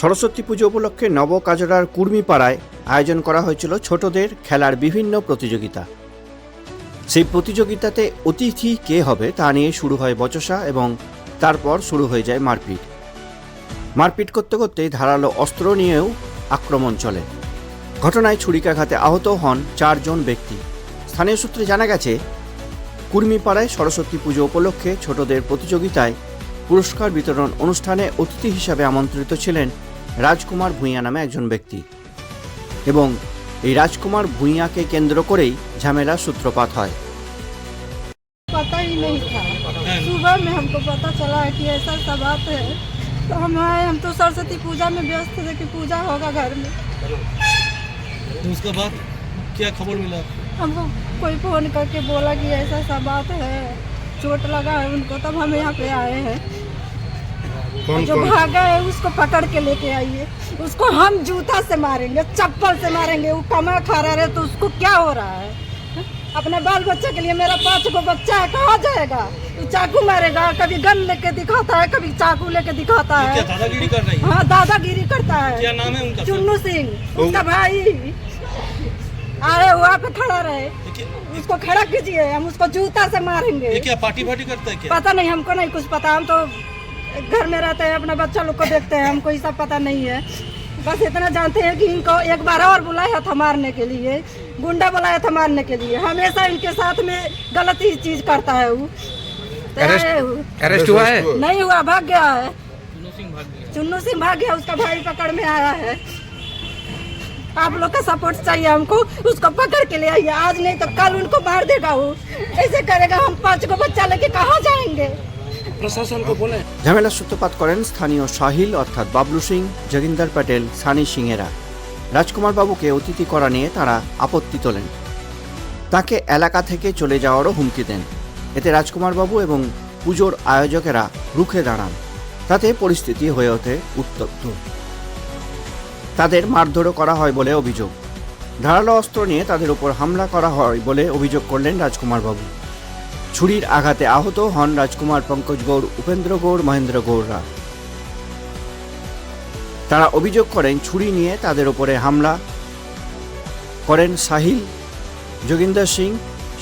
সরস্বতী পুজো উপলক্ষে নব নবকাজরার কুর্মিপাড়ায় আয়োজন করা হয়েছিল ছোটদের খেলার বিভিন্ন প্রতিযোগিতা। সেই প্রতিযোগিতাতে অতিথি কে হবে তা নিয়ে শুরু হয় বচসা এবং তারপর শুরু হয়ে যায় মারপিট। মারপিট করতে করতে ধারালো অস্ত্র নিয়েও আক্রমণ চলে। ঘটনায় ছুরিকাঘাতে আহত হন চারজন ব্যক্তি। স্থানীয় সূত্রে জানা গেছে, কুর্মিপাড়ায় সরস্বতী পুজো উপলক্ষে ছোটদের প্রতিযোগিতায় পুরস্কার বিতরণ অনুষ্ঠানে অতিথি হিসাবে আমন্ত্রিত ছিলেন রাজকুমার ভূঁইয়া নামে একজন ব্যক্তি এবং এই রাজকুমার ভূঁইয়াকে কেন্দ্র করেই ঝামেলা সূত্রপাত হয় पता ही नहीं था सुबह में हमको पता चला है कि ऐसा ऐसा बात है तो हम आए हम तो सरस्वती पूजा में व्यस्त थे कि पूजा होगा घर में तो उसके बाद क्या खबर मिला हमको कोई फ़ोन करके बोला कि ऐसा ऐसा बात है चोट लगा है उनको तब हम यहाँ पे आए हैं कौन जो कौन? भागा है उसको पकड़ के लेके आइए। उसको हम जूता से मारेंगे चप्पल से मारेंगे वो कमा खा रहा है तो उसको क्या हो रहा है? अपने बाल बच्चे के लिए मेरा पाँच गो बच्चा है कहाँ जाएगा? वो चाकू मारेगा कभी गन लेके दिखाता है कभी चाकू लेके दिखाता है। दादागिरी कर रही है? हाँ दादागिरी करता क्या है नाम है उनका चुन्नू सिंह उसका भाई। अरे वहाँ पे खड़ा रहे। उसको खड़ा कीजिए हम उसको जूता से मारेंगे। ये क्या पार्टी वार्टी करता है क्या? पता नहीं हमको नहीं कुछ पता हम तो घर में रहते हैं अपने बच्चा लोग को देखते हैं हमको ये सब पता नहीं है। बस इतना जानते हैं कि इनको एक बार और बुलाया था मारने के लिए गुंडा बुलाया था मारने के लिए। हमेशा इनके साथ में गलत ही चीज़ करता है वो। तो अरेस्ट- अरेस्ट हुआ है? नहीं हुआ भाग गया है। चुन्नू सिंह भाग गया उसका भाई पकड़ में आया है। आप लोग का सपोर्ट चाहिए हमको उसको पकड़ के ले आइए। आज नहीं तो कल उनको मार देगा वो। ऐसे करेगा हम पाँच को बच्चा लेके कहाँ जाएँगे? प्रशासन को बोले। ঝামেলার সূত্রপাত করেন স্থানীয় সাহিল, অর্থাৎ বাবলু সিং যোগিন্দর প্যাটেল, সানি সিংয়েরা। রাজকুমার বাবুকে অতিথি করা নিয়ে তারা আপত্তি তোলেন। তাকে এলাকা থেকে চলে যাওয়ারও হুমকি দেন। এতে রাজকুমার বাবু এবং পুজোর আয়োজকেরা রুখে দাঁড়ান। তাতে পরিস্থিতি হয়ে ওঠে উত্তপ্ত। তাদের মারধরও করা হয় বলে অভিযোগ। ধারালো অস্ত্র নিয়ে তাদের উপর হামলা করা হয় বলে অভিযোগ করলেন রাজকুমার বাবু। ছুরির আঘাতে আহত হন রাজকুমার পঙ্কজ গৌড় উপেন্দ্র গৌড় মহেন্দ্র গৌড়রা তারা অভিযোগ করেন, ছুরি নিয়ে তাদের উপরে হামলা করেন সাহিল, যোগিন্দর সিং,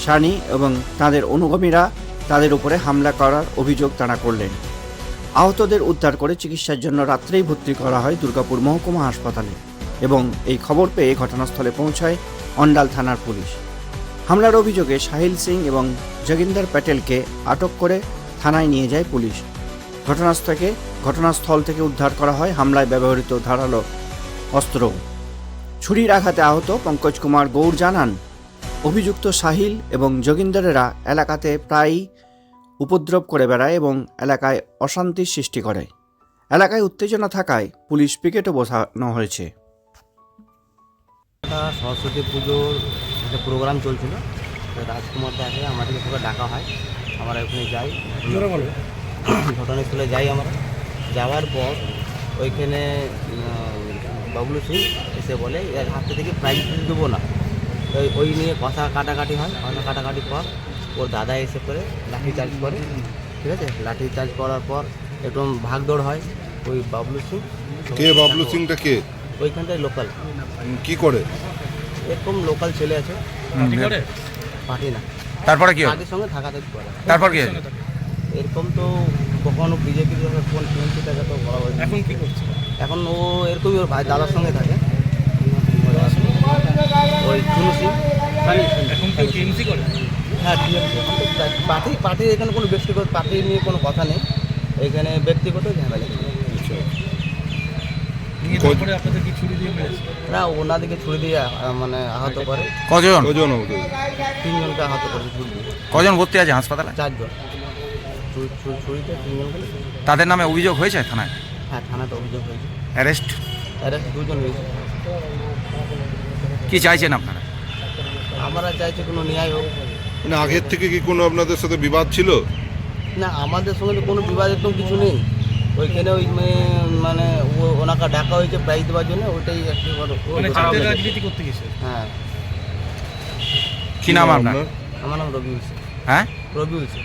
সানি এবং তাদের অনুগামীরা তাদের উপরে হামলা করার অভিযোগ তারা করলেন। আহতদের উদ্ধার করে চিকিৎসার জন্য রাত্রেই ভর্তি করা হয় দুর্গাপুর মহকুমা হাসপাতালে এবং এই খবর পেয়ে ঘটনাস্থলে পৌঁছায় অন্ডাল থানার পুলিশ। হামলার অভিযোগে সাহিল সিং এবং যোগিন্দর প্যাটেলকে আটক করে থানায় নিয়ে যায় পুলিশ। ঘটনাস্থল থেকে ঘটনাস্থল থেকে উদ্ধার করা হয় হামলায় ব্যবহৃত ধারালো অস্ত্র ছুরির আঘাতে আহত পঙ্কজ কুমার গৌর জানান, অভিযুক্ত সাহিল এবং যোগিন্দরেরা এলাকাতে প্রায়ই উপদ্রব করে বেড়ায় এবং এলাকায় অশান্তির সৃষ্টি করে। এলাকায় উত্তেজনা থাকায় পুলিশ পিকেটও বসানো হয়েছে। সরস্বতী পুজোর একটা প্রোগ্রাম চলছিল তো রাজকুমার দাকে আমাদেরকে সবাই ডাকা হয়। আমরা ওখানে যাই। ঘটনাস্থলে যাই আমরা। যাওয়ার পর ওইখানে বাবলু সিং এসে বলে এর হাতে থেকে প্রাইজ দেবো না। ওই ওই নিয়ে কথা কাটাকাটি হয় কথা কাটাকাটির পর ওর দাদা এসে করে লাঠি চার্জ করে। ঠিক আছে? লাঠি চার্জ করার পর একটু ভাগদৌড় হয় ওই বাবলু সিং। কে বাবলু সিংটা কে? ওইখানটায় লোকাল কি করে? এরকম লোকাল ছেলে আছে। পার্টি না। তারপরে কি পার্টির সঙ্গে থাকা থাকি করে। তারপর কি এরকম তো কখনো বিজেপির সঙ্গে কোন টিএমসি থাকে তো বলা হয় না। এখন কি করছে? এখন ও এরকমই ওর ভাই দাদার সঙ্গে থাকে। ওই এখন টিএমসি করে? হ্যাঁ টিএমসি এখন তো পার্টি পার্টির এখানে কোনো ব্যক্তিগত পার্টি নিয়ে কোনো কথা নেই। এখানে ব্যক্তিগত ঝামেলা নিয়ে তারপরে আপনাদের কি ছুরি দিয়ে মেরেছে না ওনাদেরকে ছুরি দিয়ে মানে আহত করে। কজন? কজন তিনজনকে আহত করে ছুরি দিয়ে। কজন ভর্তি আছে হাসপাতালে? চারজন। ছুরিতে তিনজনকে তাদের নামে অভিযোগ হয়েছে থানায়? হ্যাঁ থানাতে অভিযোগ হয়েছে। অ্যারেস্ট? অ্যারেস্ট দুজন হয়েছে। কি চাইছেন আপনারা? আমরা চাইছি কোনো ন্যায় হোক। মানে আগের থেকে কি কোনো আপনাদের সাথে বিবাদ ছিল? না আমাদের সঙ্গে তো কোনো বিবাদ একদম কিছু নেই। ওইখানে ওই মানে ও- ওনাকে ডাকা হয়েছে প্রাইজ দেওয়ার জন্য ওইটাই একটু বড়- ও মানে। রাজনীতি করতে গেছে? হ্যাঁ। কি নাম আপনার? আমার নাম রবি হয়েছে হ্যাঁ? রবি হয়েছে